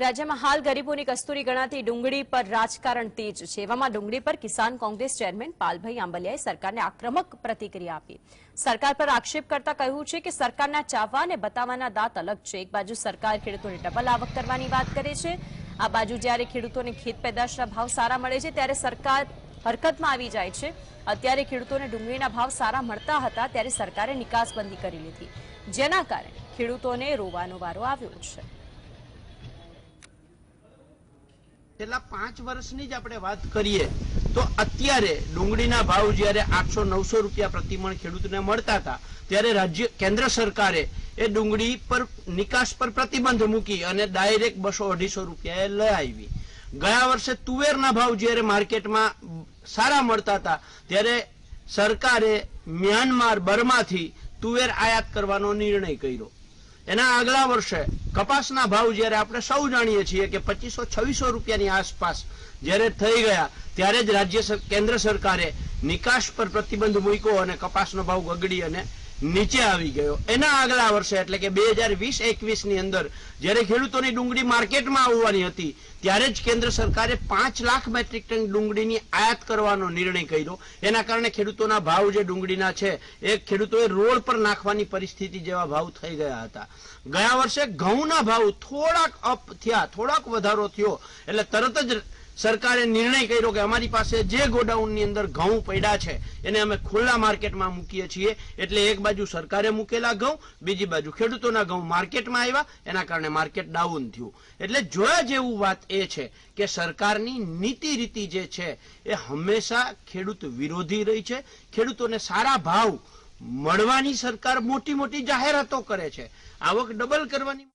રાજ્યમાં હાલ ગરીબોની કસ્તુરી ગણાતી ડુંગળી પર રાજકારણ તેજ છે. એવામાં ડુંગળી પર કિસાન કોંગ્રેસ ચેરમેન પાલભાઈ આંબલિયાએ સરકારને આક્રમક પ્રતિક્રિયા આપી. સરકાર પર આક્ષેપ કરતા કહ્યું છે કે સરકારના ચાવવા અને બતાવવાના દાંત અલગ છે. એક બાજુ સરકાર ખેડૂતોને ડબલ આવક કરવાની વાત કરે છે. આ બાજુ જ્યારે ખેડૂતોને ખેત પેદાશના ભાવ સારા મળે છે, ત્યારે સરકાર હરકતમાં આવી જાય છે. અત્યારે ખેડૂતોને ડુંગળીના ભાવ સારા મળતા હતા, ત્યારે સરકારે નિકાસબંધી કરી લીધી. જેના કારણે ખેડૂતોને રોવાનો વારો આવ્યો છે. છેલ્લા પાંચ વર્ષની જ આપણે વાત કરીએ, તો અત્યારે ડુંગળીના ભાવ જ્યારે આઠસો નવસો રૂપિયા પ્રતિમણ ખેડૂતને મળતા હતા, ત્યારે રાજ્ય, કેન્દ્ર સરકારે એ ડુંગળી પર, નિકાસ પર પ્રતિબંધ મૂકી અને ડાયરેક્ટ બસો અઢીસો રૂપિયાએ લઈ આવી. ગયા વર્ષે તુવેરના ભાવ જ્યારે માર્કેટમાં સારા મળતા હતા, ત્યારે સરકારે મ્યાનમાર, બર્માથી તુવેર આયાત કરવાનો નિર્ણય કર્યો. એના આગલા વર્ષે કપાસના ભાવ જ્યારે આપણે સૌ જાણીએ છીએ કે પચીસો, છવ્વીસો રૂપિયાની આસપાસ જ્યારે થઈ ગયા, ત્યારે જ રાજ્ય કેન્દ્ર સરકારે નિકાસ પર પ્રતિબંધ મૂક્યો અને કપાસનો ભાવ ગગડી અને નીચે આવી ગયો. એના આગલા વર્ષે, એટલે કે બે હજાર વીસ એકવીસની અંદર, જ્યારે ખેડૂતોની ડુંગળી માર્કેટમાં આવવાની હતી, ત્યારે જ કેન્દ્ર સરકારે પાંચ લાખ મેટ્રિક ટન ડુંગળીની આયાત કરવાનો નિર્ણય કર્યો. એના કારણે ખેડૂતોના ભાવ જે ડુંગળીના છે, એ ખેડૂતોએ રોડ પર નાખવાની પરિસ્થિતિ જેવા ભાવ થઈ ગયા હતા. ગયા વર્ષે ઘઉંના ભાવ થોડાક અપ થયા, થોડાક વધારો થયો, એટલે તરત જ સરકારે નિર્ણય કર્યો કે અમારી પાસે જે ગોડાઉનની અંદર ઘઉં પડ્યા છે, એને અમે ખુલ્લા માર્કેટમાં મૂકીએ છીએ. એટલે એક બાજુ સરકારે મૂકેલા ઘઉં, બીજી બાજુ ખેડૂતોના ઘઉં માર્કેટમાં આવ્યા. એના કારણે માર્કેટ ડાઉન થયું. એટલે જોયા જેવું વાત એ છે કે સરકારની નીતિ રીતિ જે છે, એ હંમેશા ખેડૂત વિરોધી રહી છે. ખેડૂતોને સારા ભાવ મળવાની સરકાર મોટી મોટી જાહેરાતો કરે છે. આવક ડબલ કરવાની